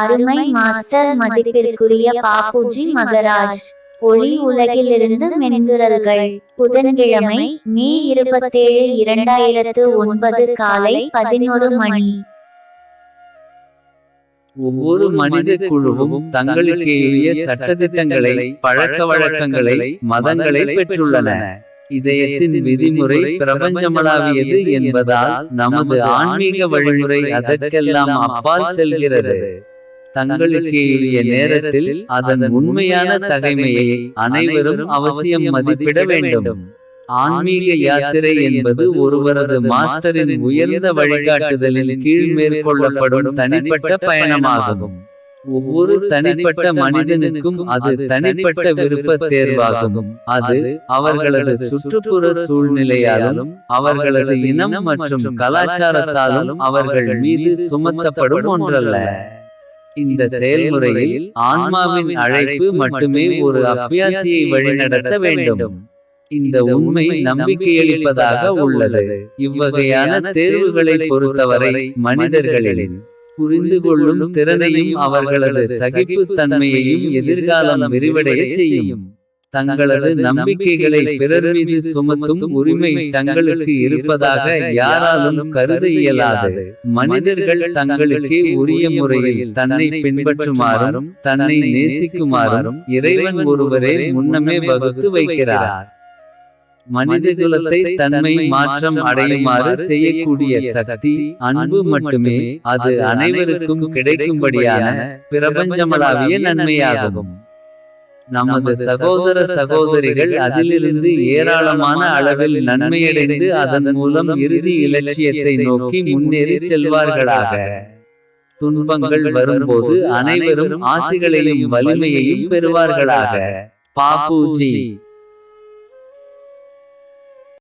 அருமை மாஸ்டர் மதிப்பிற்குரிய பாப்புஜி மகராஜ். ஒளி உலகிலிருந்து மென்குரல்கள். புதன்கிழமை மே இருபத்தேழு இரண்டாயிரத்து ஒன்பது காலை பதினொரு மணி. ஒவ்வொரு மனித குழுவும் தங்களுக்கேயுரிய சட்டதிட்டங்களை பழக்க வழக்கங்களை மதங்களை பெற்றுள்ளன. இதயத்தின் விதிமுறை பிரபஞ்சமளாவியது என்பதால் நமது ஆன்மீக வழிமுறை அதற்கெல்லாம் அப்பால் செல்கிறது. தங்களுக்கேயுரிய நேரத்தில் அதன் உண்மையான தகைமையை அனைவரும் அவசியம் மதிப்பிட வேண்டும். ஆன்மீக யாத்திரை என்பது ஒருவரது மாஸ்டரின் உயர்ந்த வழிகாட்டுதலின் கீழ் மேற்கொள்ளப்படும் தனிப்பட்ட பயணமாகும். ஒவ்வொரு தனிப்பட்ட மனிதனுக்கும் அது தனிப்பட்ட விருப்ப தேர்வாகும். அது அவர்களது சுற்றுப்புற சூழ்நிலையாலும் அவர்களது இனம் மற்றும் கலாச்சாரத்தாலும் அவர்கள் மீது சுமத்தப்படும் ஒன்றல்ல. இந்த செயல்முறையில் ஆன்மாவின் அழைப்பு மட்டுமே ஒரு அபியாசியை வழிநடத்த வேண்டும். இந்த உண்மை நம்பிக்கையளிப்பதாக உள்ளது. இவ்வகையான தேர்வுகளை பொறுத்தவரை மனிதர்களின் புரிந்து கொள்ளும் திறனையும் அவர்களது சகிப்புத் தன்மையையும் எதிர்காலம் விரிவடைய செய்யும். தங்களது நம்பிக்கைகளை பிறர் மீது சுமத்தும் உரிமை தங்களுக்கு இருப்பதாக யாராலும் கருத இயலாது. மனிதர்கள் தங்களுக்கே உரிய முறையில் தன்னை பின்பற்றுமாறும் தன்னை நேசிக்குமாறும் இறைவன் ஒருவரே முன்னமே வகுத்து வைக்கிறார். மனிதகுலத்தை தன்மை மாற்றம் அடையுமாறு செய்யக்கூடிய சக்தி அன்பு மட்டுமே அது அனைவருக்கும் கிடைக்கும்படியான பிரபஞ்சமளாவிய நன்மையாகும். நமது சகோதர சகோதரிகள் அதிலிருந்து ஏராளமான அளவில் நன்மையடைந்து அதன் மூலம் இறுதி இலட்சியத்தை நோக்கி முன்னேறி செல்வார்களாக. துன்பங்கள் வரும்போது அனைவரும் ஆசிகளையும் வலிமையையும் பெறுவார்களாக. பாப்புஜி.